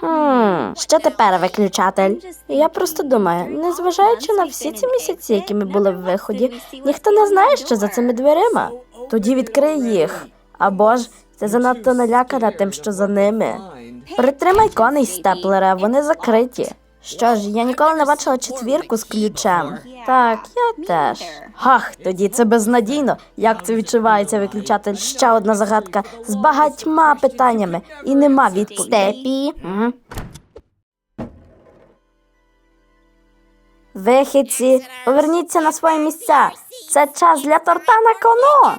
Хм, що тепер, виключатель? Я просто думаю, незважаючи на всі ці місяці, які ми були в виході, ніхто не знає, що за цими дверима. Тоді відкрий їх. Або ж ти занадто налякана тим, що за ними. Притримай коней степлера, вони закриті. Що ж, я ніколи не бачила четвірку з ключем. Так, я теж. Гах, тоді це безнадійно. Як це відчувається виключатель? Ще одна загадка з багатьма питаннями і нема відповіді. Вихідці, поверніться на свої місця. Це час для торта на кону.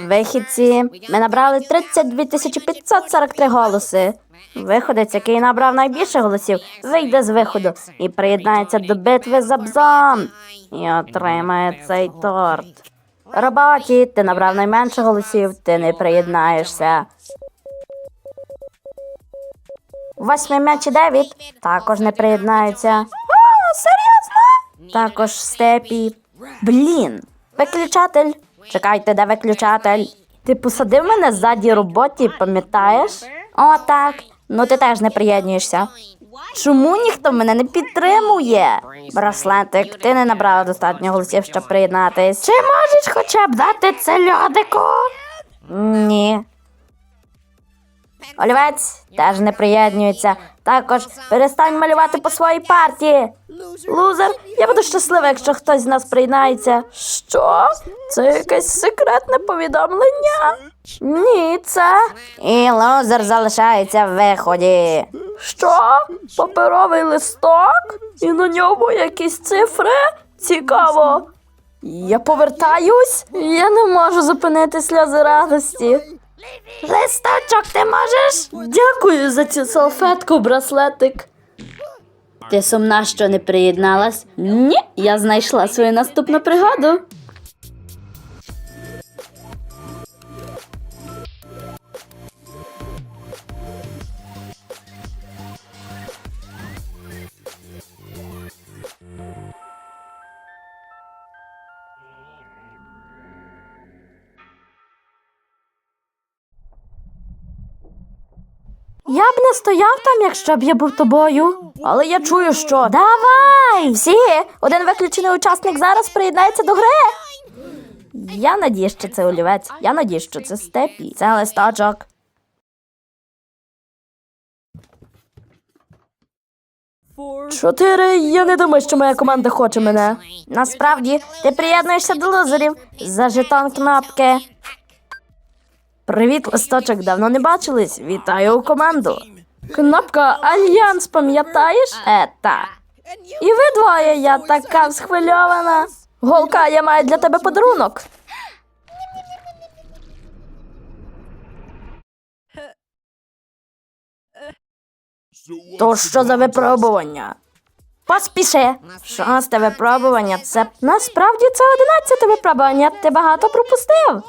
Вихідці, ми набрали 32 тисячі 543 голоси. Виходець, який набрав найбільше голосів, вийде з виходу і приєднається до битви за бзом і отримає цей торт. Роботі, ти набрав найменше голосів, ти не приєднаєшся. Восьмий м'яч і дев'ять також не приєднаються. О, серйозно? Також степі. Блін, виключатель. Чекайте, де виключатель? Ти посадив мене ззаді роботі, пам'ятаєш? О, так. Ну ти теж не приєднуєшся. Чому ніхто мене не підтримує? Браслетик, ти не набрала достатньо голосів, щоб приєднатись. Чи можеш хоча б дати це льодику? Ні. Олівець теж не приєднується. Також перестань малювати по своїй партії. Лузер, я буду щаслива, якщо хтось з нас приєднається. Що? Це якесь секретне повідомлення? Ні, це. І лузер залишається в виході. Що? Паперовий листок? І на ньому якісь цифри? Цікаво. Я повертаюсь? Я не можу зупинити сльози радості. Листочок, ти можеш? Дякую за цю салфетку, браслетик. Ти сумна, що не приєдналась? Ні, я знайшла свою наступну пригоду. Я б не стояв там, якщо б я був тобою. Але я чую, що. Давай! Всі! Один виключений учасник зараз приєднається до гри. Я надію, що це олівець. Я надію, що це степі. Це листочок. Чотири. Я не думаю, що моя команда хоче мене. Насправді, ти приєднуєшся до лузерів за жетон кнопки. Привіт, листочок, давно не бачились. Вітаю у команду. Кнопка Альянс, пам'ятаєш? Е, так. І ви двоє, я така схвильована. Голка, я маю для тебе подарунок. То що за випробування? Поспіши. Шосте випробування. Це насправді це одинадцяте випробування. Ти багато пропустив.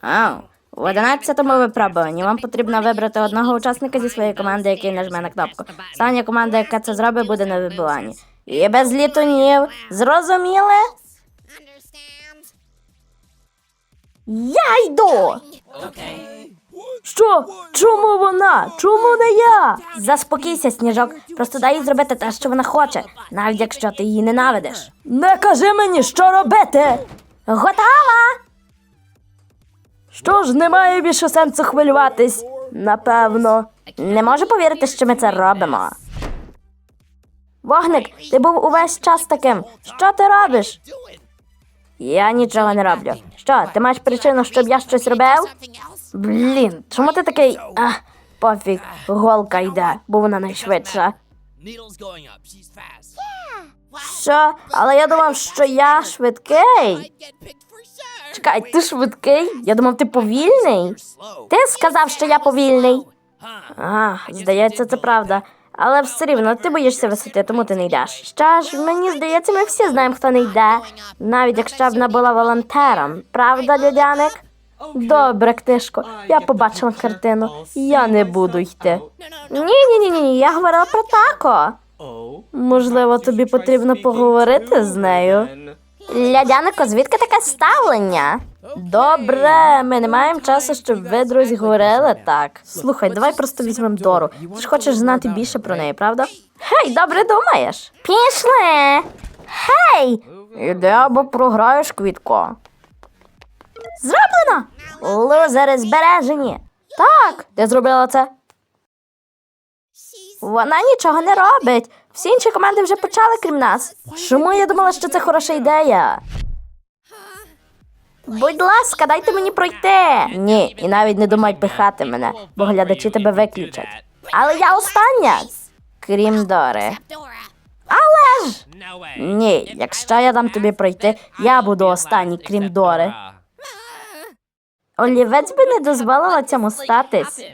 Ау. В одинадцятому випробуванні вам потрібно вибрати одного учасника зі своєї команди, який нажме на кнопку. Остання команда, яка це зробить, буде на вибиванні. І без літунів. Зрозуміли? Я йду. Що? Чому вона? Чому не я? Заспокійся, сніжок. Просто дай їй зробити те, що вона хоче, навіть якщо ти її ненавидиш. Не кажи мені, що робити. Готова? Що ж, немає більше сенсу хвилюватись. Напевно. Не можу повірити, що ми це робимо. Вогник, ти був увесь час таким. Що ти робиш? Я нічого не роблю. Що, ти маєш причину, щоб я щось робив? Блін, чому ти такий. А, пофіг, голка йде, бо вона найшвидша. Що? Але я думав, що я швидкий. Чекай, ти швидкий? Я думав, ти повільний. Ти сказав, що я повільний. А, здається, це правда. Але все рівно ти боїшся висоти, тому ти не йдеш. Що ж, мені здається, ми всі знаємо, хто не йде, навіть якщо б не була волонтером. Правда, людяник? Добре, ктишко, я побачила картину. Я не буду йти. Ні, ні, ні, ні, я говорила про тако. Можливо, тобі потрібно поговорити з нею. Лядянико, звідки таке ставлення? Добре, ми не маємо часу, щоб ви, друзі, говорили так. Слухай, давай просто візьмемо Дору. Ти ж хочеш знати більше про неї, правда? Гей, добре думаєш. Пішли. Гей! Іди або програєш квітко. Зроблено! Лузери збережені. Так, ти зробила це. Вона нічого не робить. Всі інші команди вже почали, крім нас. Чому я думала, що це хороша ідея? Будь ласка, дайте мені пройти. Ні, і навіть не думай пихати мене, бо глядачі тебе виключать. Але я остання. Крім Дори. Але ж! Ні, якщо я дам тобі пройти, я буду останній, крім Дори. Олівець би не дозволила цьому статись.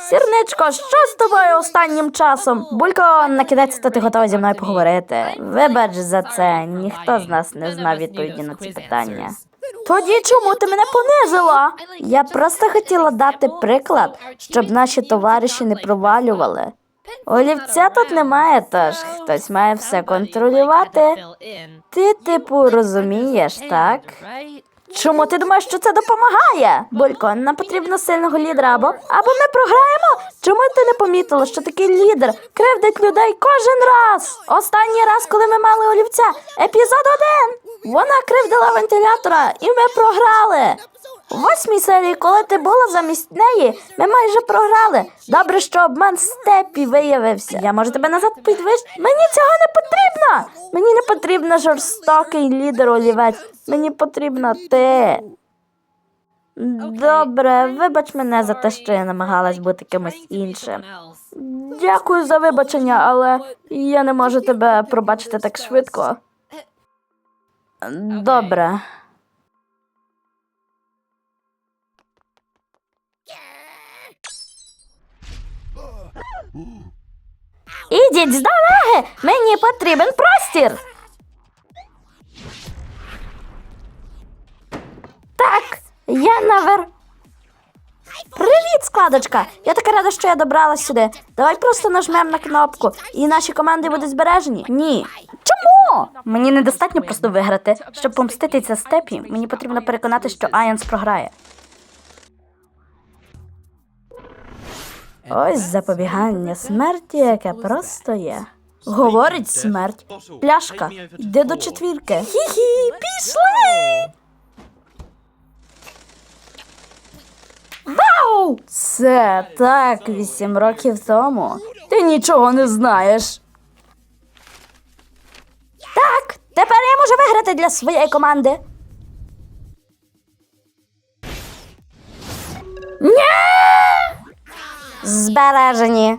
Сірничко, що з тобою останнім часом? Булько, накидається, то ти готова зі мною поговорити. Вибач за це, ніхто з нас не знав відповіді на ці питання. Тоді чому ти мене понизила? Я просто хотіла дати приклад, щоб наші товариші не провалювали. Олівця тут немає, тож хтось має все контролювати. Ти, типу, розумієш, так? Чому ти думаєш, що це допомагає? Булько, нам потрібно сильного лідера або або ми програємо. Чому ти не помітила, що такий лідер кривдить людей кожен раз? Останній раз, коли ми мали олівця, епізод один. Вона кривдила вентилятора, і ми програли. У восьмій серії, коли ти була замість неї, ми майже програли. Добре, що обман степі виявився. Я можу тебе назад підвищити? Мені цього не потрібно. Мені не потрібен жорстокий лідер олівець. Мені потрібна ти. Добре, вибач мене за те, що я намагалась бути кимось іншим. Дякую за вибачення, але я не можу тебе пробачити так швидко. Добре. Ідіть з дороги! Мені потрібен простір. Так, я навер. Привіт, складочка! Я така рада, що я добралась сюди. Давай просто нажмемо на кнопку, і наші команди будуть збережені. Ні. Чому? Мені недостатньо просто виграти. Щоб помститися степі, мені потрібно переконати, що Айонс програє. Ось запобігання смерті, яке просто є. Говорить смерть. Пляшка. Йди до четвірки. Хі-хі, пішли. Вау! Це так вісім років тому. Ти нічого не знаєш. Так, тепер я можу виграти для своєї команди. Ні! Збережені.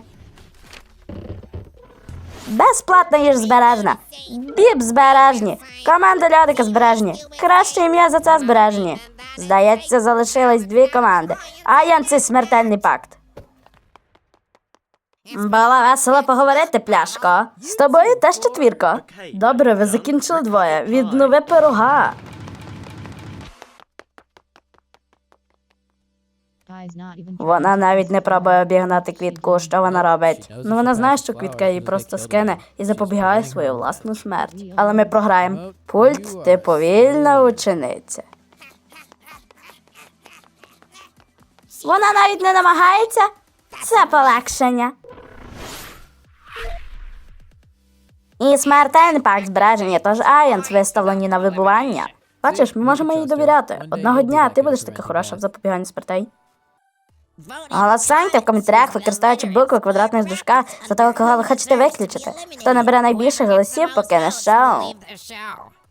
Безплатна їж збережена. Біб збережені. Команда Льодика збережені. Краще ім'я за це збережені. Здається, залишились дві команди. А Ян це смертельний пакт. Було весело поговорити, пляшко. З тобою теж четвірко. Добре, ви закінчили двоє. Віднови пирога. Вона навіть не пробує обігнати квітку, що вона робить. Ну вона знає, що квітка її просто скине і запобігає свою власну смерть. Але ми програємо. Пульт, ти повільна учениця. Вона навіть не намагається. Це полегшення. І смертельний пак збереження, тож Айонс виставлені на вибування. Бачиш, ми можемо їй довіряти. Одного дня ти будеш така хороша в запобіганні смертей. Голосуйте в коментарях, використовуючи букви квадратних дужка за того, кого ви хочете виключити. Хто набере найбільше голосів, шоу. Leave the show.